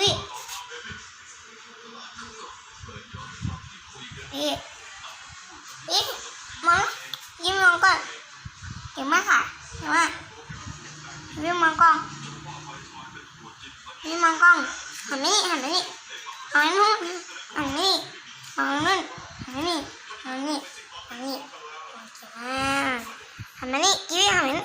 วิเอ๊ะมองยิ้มมองก่อนเก่งมากค่ะเก่งมากยิ้มมองกล้องยิ้มมองกล้องหันนี่หันนี่หันนู้นหันนี่หันนู้นหันนี่หันนี่หันนี่หันนี่หันนี่หันนี่กิหันนี่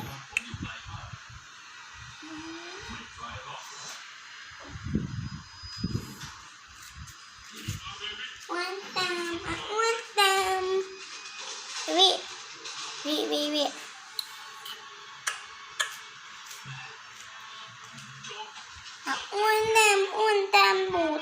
วิวิวิอุ่นเต็มอุ่นเต็มบุด